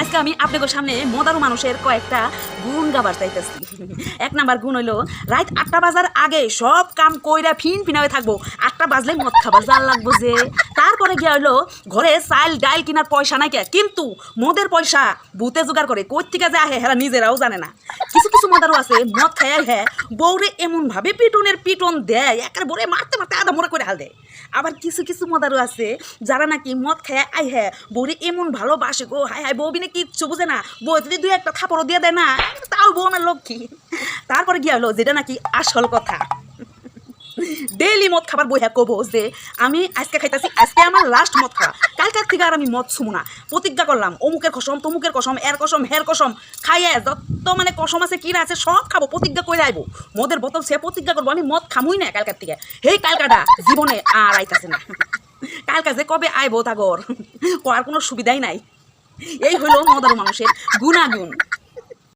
আজকে আমি আপনাদের সামনে মদারু মানুষের কয়েকটা গুণ গাবার চাইতেছি। এক নাম্বার গুণ হইল, রাত আটটা বাজার আগে সব কাম কইরা ফিন ফিনাবে থাকব। আটটা বাজলে মদ খাবার জাল লাগবো যে। তারপরে গিয়ে হইল, ঘরে চাল ডাইল কেনার পয়সা নাই কে কিন্তু মদের পয়সা ভূতে জোগাড় করে কই থেকে যে আহে নিজেরাও জানে না। কিছু কিছু মদারু আছে, মদ খায় হ্যাঁ বউরে এমন ভাবে পিটনের পিটন দেয় একের বরে মারতে মারতে আধা মোড়া করে হাল দেয়। আবার কিছু কিছু মদারু আছে, যারা নাকি মদ খায় আই হ্যাঁ বউরে এমন ভালোবাসে গো, হায় হায় বউ বিনে কিচ্ছু বুঝে না, বউ যদি দুই একটা থাপড়ও দিয়ে দেয় না, তাও বউ আমার লক্ষ্মী। তারপরে গিয়ে হলো, যেটা নাকি আসল কথা। ডেইলি মদ খাবার বই হ্যাঁ কবো যে, আমি আজকে খাইতেছি, আজকে আমার লাস্ট মদ খাওয়া। কালকার থেকে আর আমি মদ ছুমু না। প্রতিজ্ঞা করলাম, অমুকের কসম, তমুকের কসম, এর কসম, হের কসম, খাইয়ে যত মানে কসম আছে, কিনা আছে, সব খাব, প্রতিজ্ঞা করে আইবো। মদের বোতল সে প্রতিজ্ঞা করব, আমি মদ খামুই না কালকার থেকে। হেই কালকাটা, জীবনে আর আইতাছে না। কালকা যে কবে আইবো তাগর করার কোনো সুবিধাই নাই। এই হলো মদার মানুষের গুণাগুণ।